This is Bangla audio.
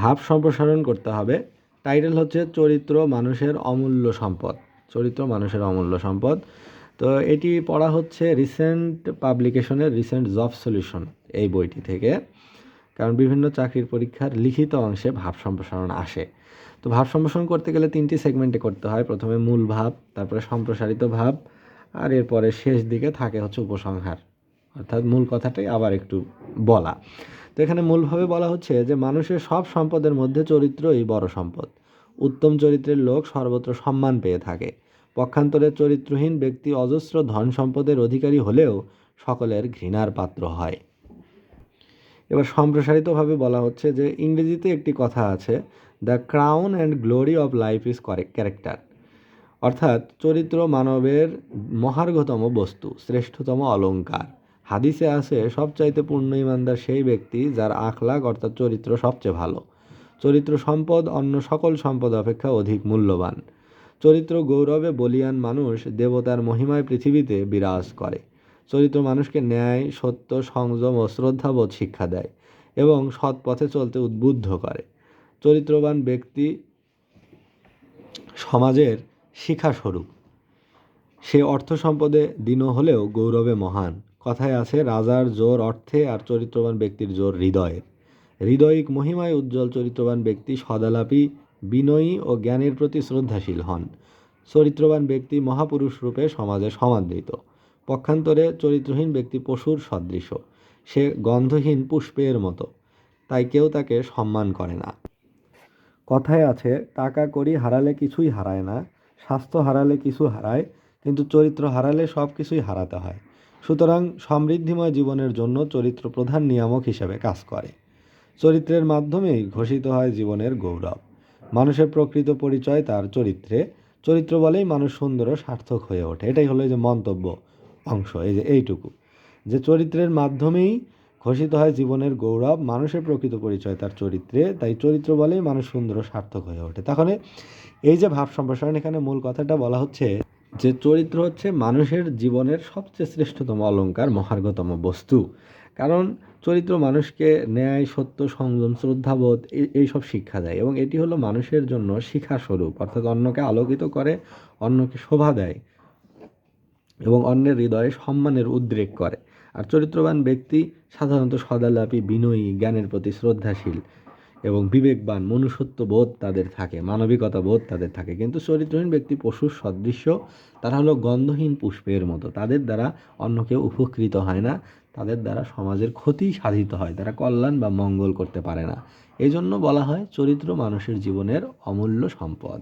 ভাব সম্প্রসারণ করতে হবে। টাইটেল হচ্ছে চরিত্র মানুষের অমূল্য সম্পদ। চরিত্র মানুষের অমূল্য সম্পদ। তো এটি পড়া হচ্ছে রিসেন্ট পাবলিকেশনের রিসেন্ট জব সলিউশন এই বইটি থেকে। কারণ বিভিন্ন চাকরির পরীক্ষার লিখিত অংশে ভাব সম্প্রসারণ আসে। তো ভাব সম্প্রসারণ করতে গেলে তিনটি সেগমেন্টে করতে হয়। প্রথমে মূল ভাব, তারপরে সম্প্রসারিত ভাব, আর এরপরে শেষ দিকে থাকে হচ্ছে উপসংহার। অর্থাৎ মূল কথাটাই আবার একটু বলা। তো এখানে মূলভাবে বলা হচ্ছে যে, মানুষের সব সম্পদের মধ্যে চরিত্রই বড় সম্পদ। উত্তম চরিত্রের লোক সর্বত্র সম্মান পেয়ে থাকে। পক্ষান্তরে চরিত্রহীন ব্যক্তি অজস্র ধন সম্পদের অধিকারী হলেও সকলের ঘৃণার পাত্র হয়। এবার সম্প্রসারিতভাবে বলা হচ্ছে যে, ইংরেজিতে একটি কথা আছে the crown and glory of life is correct character অর্থাৎ চরিত্র মানবের মহার্ঘতম বস্তু, শ্রেষ্ঠতম অলংকার। হাদিসে আছে, সবচাইতে পূর্ণ ইমানদার সেই ব্যক্তি যার আখলাক অর্থাৎ চরিত্র সবচেয়ে ভালো। চরিত্র সম্পদ অন্য সকল সম্পদ অপেক্ষা অধিক মূল্যবান। চরিত্র গৌরবে বলিয়ান মানুষ দেবতার মহিমায় পৃথিবীতে বিরাজ করে। চরিত্র মানুষকে ন্যায়, সত্য, সংযম ও শ্রদ্ধাবোধ শিক্ষা দেয় এবং সৎ পথে চলতে উদ্বুদ্ধ করে। চরিত্রবান ব্যক্তি সমাজের শিখাস্বরূপ সে অর্থ সম্পদে দীন হলেও গৌরবে মহান। কথায় আছে, রাজার জোর অর্থে আর চরিত্রবান ব্যক্তির জোর হৃদয়ে। হৃদয়িক মহিমায় উজ্জ্বল চরিত্রবান ব্যক্তি সদালাপী, বিনয়ী ও জ্ঞানের প্রতি শ্রদ্ধাশীল হন। চরিত্রবান ব্যক্তি মহাপুরুষ রূপে সমাজে সমাদৃত। পক্ষান্তরে চরিত্রহীন ব্যক্তি পশুর সদৃশ। সে গন্ধহীন পুষ্পের মতো। তাই কেউ তাকে সম্মান করে না। কথায় আছে, টাকা করি হারালে কিছুই হারায় না, স্বাস্থ্য হারালে কিছু হারায়, কিন্তু চরিত্র হারালে সব কিছুই হারাতে হয়। সুতরাং সমৃদ্ধিময় জীবনের জন্য চরিত্র প্রধান নিয়ামক হিসেবে কাজ করে। চরিত্রের মাধ্যমেই ঘোষিত হয় জীবনের গৌরব। মানুষের প্রকৃত পরিচয় তার চরিত্রে। চরিত্র বলেই মানুষ সুন্দর ও সার্থক হয়ে ওঠে। এটাই হলো যে মন্তব্য অংশ, এই যে এইটুকু। যে চরিত্রের মাধ্যমেই ঘোষিত হয় জীবনের গৌরব, মানুষের প্রকৃত পরিচয় তার চরিত্রে, তাই চরিত্র বলেই মানুষ সুন্দর ও সার্থক হয়ে ওঠে। তাহলে এই যে ভাব সম্প্রসারণ, এখানে মূল কথাটা বলা হচ্ছে যে চরিত্র হচ্ছে মানুষের জীবনের সবচেয়ে শ্রেষ্ঠতম অলংকার, মহার্ঘতম বস্তু। কারণ চরিত্র মানুষকে ন্যায়, সত্য, সংযম, শ্রদ্ধাবোধ এই- এইসব শিক্ষা দেয় এবং এটি হলো মানুষের জন্য শিক্ষা স্বরূপ, অর্থাৎ অন্যকে আলোকিত করে, অন্যকে শোভা দেয় এবং অন্যের হৃদয়ে সম্মানের উদ্রেক করে। আর চরিত্রবান ব্যক্তি সাধারণত সদালাপী, বিনয়ী, জ্ঞানের প্রতি শ্রদ্ধাশীল। এবং বিবেকবান মনুষ্যত্ব বোধ তাদের থাকে মানবিকতা বোধ তাদের থাকে। কিন্তু চরিত্রহীন ব্যক্তি, পশুর সদৃশ্য, তারা হলো গন্ধহীন পুষ্পের মতো। তাদের দ্বারা অন্য কেউ উপকৃত হয় না, তাদের দ্বারা সমাজের ক্ষতি সাধিত হয়, তারা কল্যাণ বা মঙ্গল করতে পারে না। এই জন্য বলা হয়, চরিত্র মানুষের জীবনের অমূল্য সম্পদ।